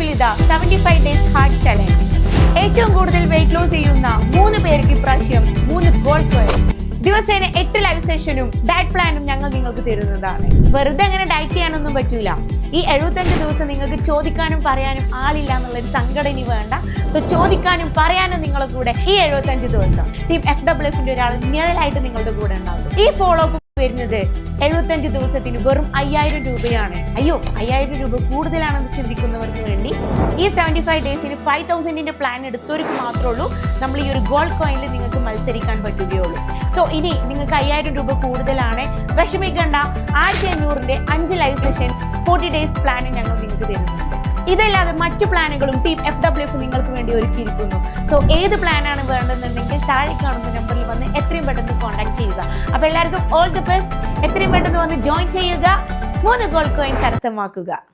ചെയ്ത seventy five days hard challenge ഏറ്റവും കൂടുതൽ വെയിറ്റ് ലോസ് ചെയ്യുന്ന മൂന്ന് പേർക്ക് ഇപ്രാവശ്യം മൂന്ന് ഗോൾഡ് കോയിൻ ദിവസേന എട്ട് ലൈവ് സെഷനും ഡയറ്റ് പ്ലാനും ഞങ്ങൾ നിങ്ങൾക്ക് തരുന്നതാണ്. വെറുതെ അങ്ങനെ ഡയറ്റ് ചെയ്യാനൊന്നും പറ്റൂല. ഈ എഴുപത്തഞ്ച് ദിവസം നിങ്ങൾക്ക് ചോദിക്കാനും പറയാനും ആളില്ല എന്നുള്ളൊരു സങ്കടം ഇനി വേണ്ട. സോ ചോദിക്കാനും പറയാനും നിങ്ങളുടെ കൂടെ ഈ എഴുപത്തഞ്ച് ദിവസം. ടീം എഫ് ഡബ്ല്യു എഫിന്റെ ഒരാൾ നിഴലായിട്ട് നിങ്ങളുടെ കൂടെ ഉണ്ടാവും ഈ ഫോളോ വരുന്നത്. എഴുപത്തഞ്ച് ദിവസത്തിന് വെറും അയ്യായിരം രൂപയാണ്. അയ്യോ അയ്യായിരം രൂപ കൂടുതലാണെന്ന് ചിന്തിക്കുന്നവർക്ക് വേണ്ടി ഈ സെവന്റി ഫൈവ് ഡേയ്സിന് ഫൈവ് തൗസൻഡിന്റെ പ്ലാൻ എടുത്തവർക്ക് മാത്രമേ ഉള്ളൂ. നമ്മൾ ഈ ഒരു ഗോൾഡ് കോയിനിൽ നിങ്ങൾക്ക് മത്സരിക്കാൻ പറ്റുകയുള്ളൂ. സോ ഇനി നിങ്ങൾക്ക് അയ്യായിരം രൂപ കൂടുതലാണ്. വിഷമിക്കേണ്ട. ആയിരത്തി അഞ്ഞൂറിന്റെ അഞ്ച് live session forty days plan ഞങ്ങൾ നിങ്ങൾക്ക് തരുന്നുണ്ട്. ഇതല്ലാതെ മറ്റു പ്ലാനുകളും ടീം എഫ് ഡബ്ല്യു എഫ് നിങ്ങൾക്ക് വേണ്ടി ഒരുക്കിയിരിക്കുന്നു. സോ ഏത് പ്ലാനാണ് വേണ്ടതെന്നുണ്ടെങ്കിൽ താഴെ കാണുന്ന നമ്പറിൽ വന്ന് എത്രയും പെട്ടെന്ന് കോൺടാക്ട് ചെയ്യുക. അപ്പോൾ എല്ലാവർക്കും ഓൾ ദി ബെസ്റ്റ് എത്രയും പെട്ടെന്ന് വന്ന് ജോയിൻ ചെയ്യുക. മൂന്ന് ഗോൾ കോയിൻ കരസ്ഥമാക്കുക.